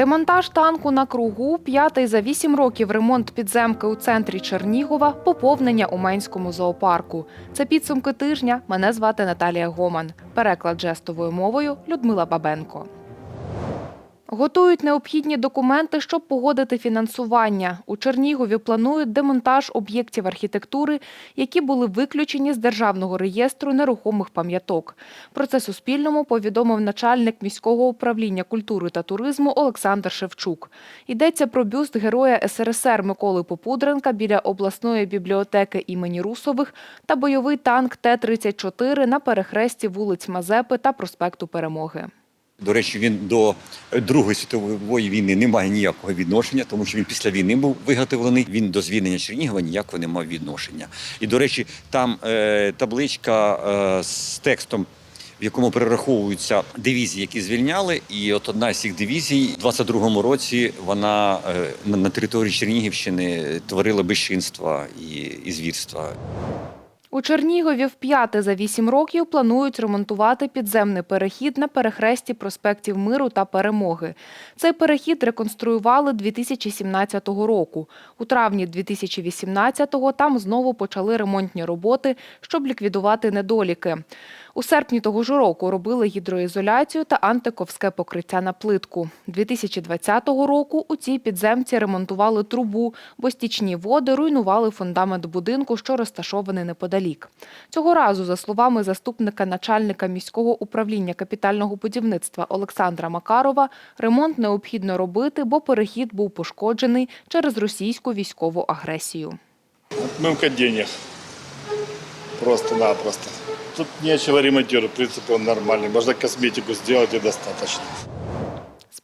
Демонтаж танку на кругу, п'ятий за вісім років ремонт підземки у центрі Чернігова, поповнення у Менському зоопарку. Це підсумки тижня. Мене звати Наталія Гоман. Переклад жестовою мовою Людмила Бабенко. Готують необхідні документи, щоб погодити фінансування. У Чернігові планують демонтаж об'єктів архітектури, які були виключені з державного реєстру нерухомих пам'яток. Про це Суспільному повідомив начальник міського управління культури та туризму Олександр Шевчук. Йдеться про бюст героя СРСР Миколи Попудренка біля обласної бібліотеки імені Русових та бойовий танк Т-34 на перехресті вулиць Мазепи та проспекту Перемоги. До речі, він до Другої світової війни не має ніякого відношення, тому що він після війни був виготовлений. Він до звільнення Чернігова ніякого не мав відношення. І, до речі, там е, табличка е, з текстом. В якому перераховуються дивізії, які звільняли, і от одна з цих дивізій у 22-му році вона е, на- території Чернігівщини творила безчинства і, і звірства. У Чернігові вп'яте за вісім років планують ремонтувати підземний перехід на перехресті проспектів Миру та Перемоги. Цей перехід реконструювали 2017 року. У травні 2018-го там знову почали ремонтні роботи, щоб ліквідувати недоліки. У серпні того ж року робили гідроізоляцію та антиковське покриття на плитку. 2020 року у цій підземці ремонтували трубу, бо стічні води руйнували фундамент будинку, що розташований неподалік. Цього разу, за словами заступника начальника міського управління капітального будівництва Олександра Макарова, ремонт необхідно робити, бо перехід був пошкоджений через російську військову агресію. Отмывка денег. Просто-напросто. Тут нечего ремонтировать, в принципе, он нормальный. Можно косметику сделать и достаточно.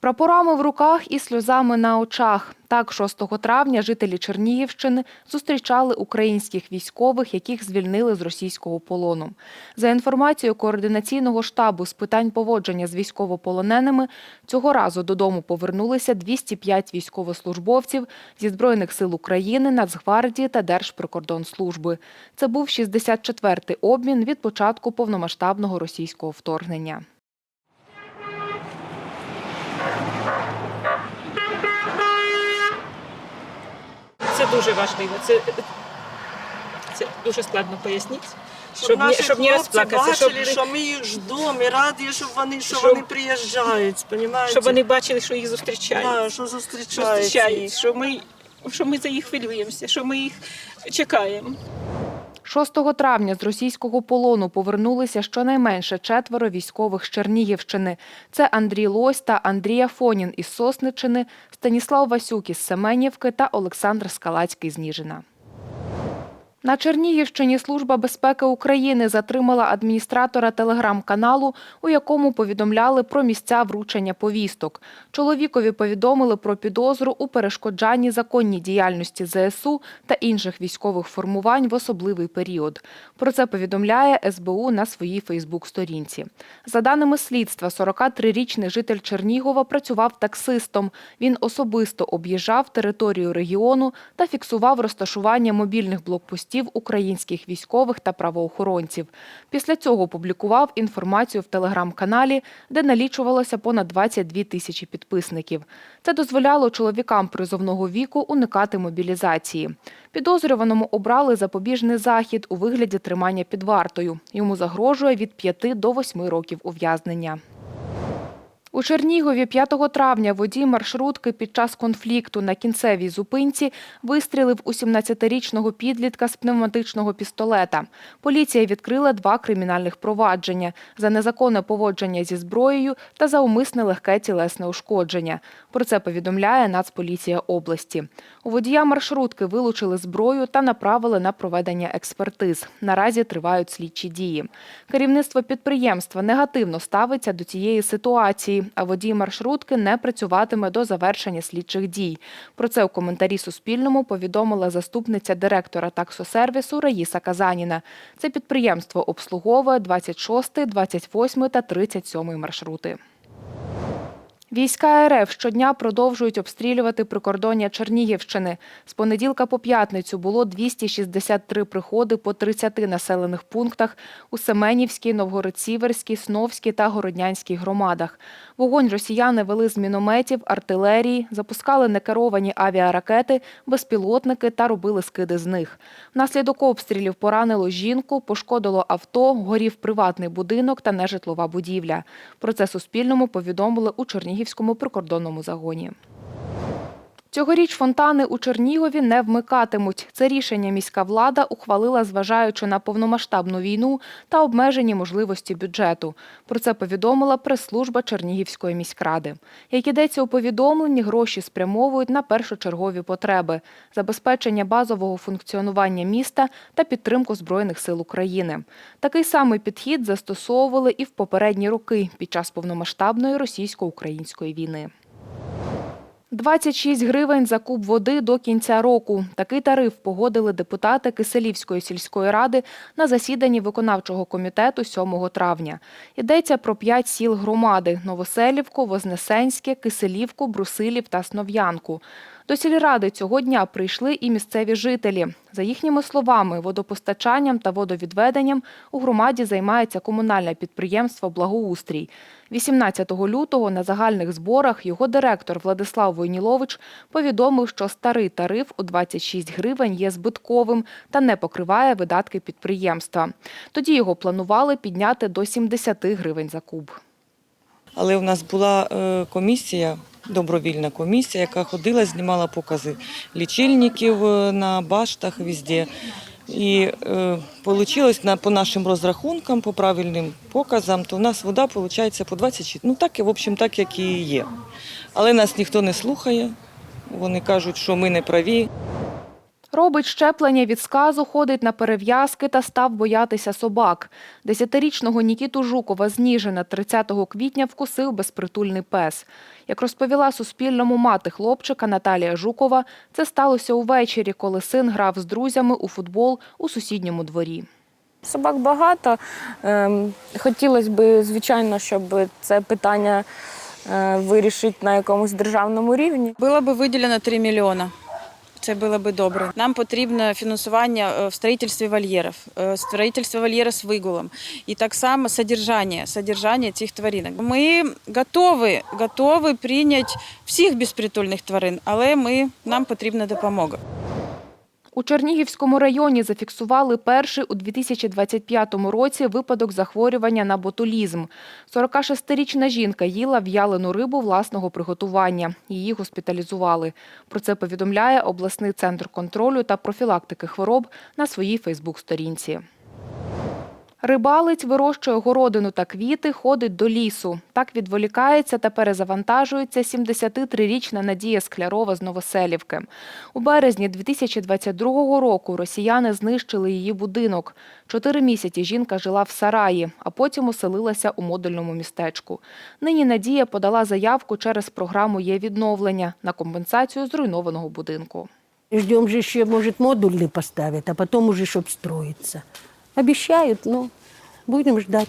Прапорами в руках і сльозами на очах. Так, 6 травня жителі Чернігівщини зустрічали українських військових, яких звільнили з російського полону. За інформацією координаційного штабу з питань поводження з військовополоненими, цього разу додому повернулися 205 військовослужбовців зі Збройних сил України, Нацгвардії та Держприкордонслужби. Це був 64-й обмін від початку повномасштабного російського вторгнення. Це дуже важливо. Це, це дуже складно пояснити. Щоб, Щоб, наші щоб не розплакатися, щоб, бачили, що ми їх ждемо і раді, щоб вони, що Щоб- вони приїжджають, понімаєте? щоб вони бачили, що їх зустрічають. да, що зустрічають. зустрічають, їх. що ми, що ми за їх хвилюємося, що ми їх чекаємо. 6 травня з російського полону повернулися щонайменше четверо військових з Чернігівщини. Це Андрій Лось та Андрій Афонін із Сосничини, Станіслав Васюк із Семенівки та Олександр Скалацький з Ніжина. На Чернігівщині Служба безпеки України затримала адміністратора телеграм-каналу, у якому повідомляли про місця вручення повісток. Чоловікові повідомили про підозру у перешкоджанні законній діяльності ЗСУ та інших військових формувань в особливий період. Про це повідомляє СБУ на своїй Фейсбук-сторінці. За даними слідства, 43-річний житель Чернігова працював таксистом. Він особисто об'їжджав територію регіону та фіксував розташування мобільних блокпостів українських військових та правоохоронців. Після цього публікував інформацію в телеграм-каналі, де налічувалося понад 22 тисячі підписників. Це дозволяло чоловікам призовного віку уникати мобілізації. Підозрюваному обрали запобіжний захід у вигляді тримання під вартою. Йому загрожує від 5 до 8 років ув'язнення. У Чернігові 5 травня водій маршрутки під час конфлікту на кінцевій зупинці вистрілив у 17-річного підлітка з пневматичного пістолета. Поліція відкрила два кримінальних провадження за незаконне поводження зі зброєю та за умисне легке тілесне ушкодження. Про це повідомляє Нацполіція області. У водія маршрутки вилучили зброю та направили на проведення експертиз. Наразі тривають слідчі дії. Керівництво підприємства негативно ставиться до цієї ситуації, а водій маршрутки не працюватиме до завершення слідчих дій. Про це у коментарі Суспільному повідомила заступниця директора таксосервісу Раїса Казаніна. Це підприємство обслуговує 26, 28 та 37 маршрути. Війська РФ щодня продовжують обстрілювати прикордоння Чернігівщини. З понеділка по п'ятницю було 263 приходи по 30 населених пунктах у Семенівській, Новгород-Сіверській, Сновській та Городнянській громадах. Вогонь росіяни вели з мінометів, артилерії, запускали некеровані авіаракети, безпілотники та робили скиди з них. Внаслідок обстрілів поранило жінку, пошкодило авто, горів приватний будинок та нежитлова будівля. Про це Суспільному повідомили у Чернігівському прикордонному загоні. Цьогоріч фонтани у Чернігові не вмикатимуть. Це рішення міська влада ухвалила, зважаючи на повномасштабну війну та обмежені можливості бюджету. Про це повідомила прес-служба Чернігівської міськради. Як ідеться у повідомленні, гроші спрямовують на першочергові потреби – забезпечення базового функціонування міста та підтримку Збройних сил України. Такий самий підхід застосовували і в попередні роки під час повномасштабної російсько-української війни. 26 гривень за куб води до кінця року. Такий тариф погодили депутати Киселівської сільської ради на засіданні виконавчого комітету 7 травня. Йдеться про п'ять сіл громади – Новоселівку, Вознесенське, Киселівку, Брусилів та Снов'янку. До сільради цього дня прийшли і місцеві жителі. За їхніми словами, водопостачанням та водовідведенням у громаді займається комунальне підприємство «Благоустрій». 18 лютого на загальних зборах його директор Владислав Войнілович повідомив, що старий тариф у 26 гривень є збитковим та не покриває видатки підприємства. Тоді його планували підняти до 70 гривень за куб. Але в нас була е, комісія, добровільна комісія, яка ходила, знімала покази лічильників е, на баштах везде. І е, вийшло на, по нашим розрахункам, по правильним показам, то в нас вода виходить по 26. Ну так, в общем, так, як і є. Але нас ніхто не слухає. Вони кажуть, що ми не праві. Робить щеплення від сказу, ходить на перев'язки та став боятися собак. Десятирічного Нікіту Жукова з Ніжина 30 квітня вкусив безпритульний пес. Як розповіла Суспільному мати хлопчика Наталія Жукова, це сталося увечері, коли син грав з друзями у футбол у сусідньому дворі. Собак багато. Ем, Хотілося б, звичайно, щоб це питання е, вирішити на якомусь державному рівні. Було б виділено 3 мільйони. Це було б добре. Нам потрібно фінансування е, в строїтельстві вольєрів, е, строїтельство вольєра з вигулом. І так само содержання, содержання цих тваринок. Ми готові, готові прийняти всіх безпритульних тварин, але ми, нам потрібна допомога. У Чернігівському районі зафіксували перший у 2025 році випадок захворювання на ботулізм. 46-річна жінка їла в'ялену рибу власного приготування. Її госпіталізували. Про це повідомляє обласний центр контролю та профілактики хвороб на своїй Фейсбук-сторінці. Рибалець вирощує городину та квіти, ходить до лісу. Так відволікається та перезавантажується 73-річна Надія Склярова з Новоселівки. У березні 2022 року росіяни знищили її будинок. Чотири місяці жінка жила в сараї, а потім оселилася у модульному містечку. Нині Надія подала заявку через програму «Є відновлення» на компенсацію зруйнованого будинку. Ждем же еще, может, модульный поставят, а потом уже, чтоб строиться. Обещают, но будем ждать.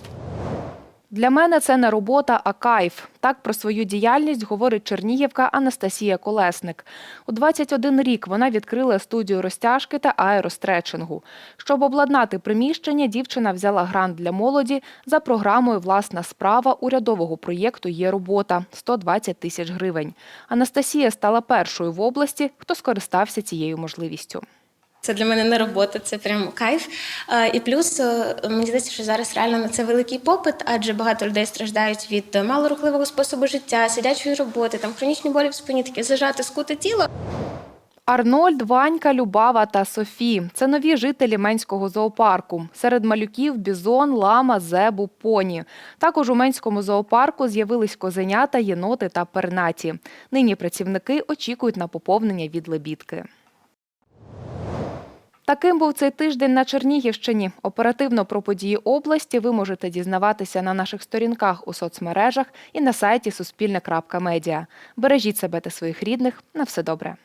Для мене це не робота, а кайф. Так про свою діяльність говорить чернігівка Анастасія Колесник. У 21 рік вона відкрила студію розтяжки та аеростретчингу. Щоб обладнати приміщення, дівчина взяла грант для молоді за програмою Власна справа урядового проєкту Є робота 120 тисяч гривень. Анастасія стала першою в області, хто скористався цією можливістю. Це для мене не робота, це прям кайф. І плюс е, мені здається, що зараз реально на це великий попит, адже багато людей страждають від малорухливого способу життя, сидячої роботи, там хронічні болі в спині, таке зажате, скуте тіло. Арнольд, Ванька, Любава та Софі – це нові жителі Менського зоопарку. Серед малюків – бізон, лама, зебу, поні. Також у Менському зоопарку з'явились козенята, єноти та пернаті. Нині працівники очікують на поповнення від лебідки. Таким був цей тиждень на Чернігівщині. Оперативно про події області ви можете дізнаватися на наших сторінках у соцмережах і на сайті Суспільне.Медіа. Бережіть себе та своїх рідних. На все добре.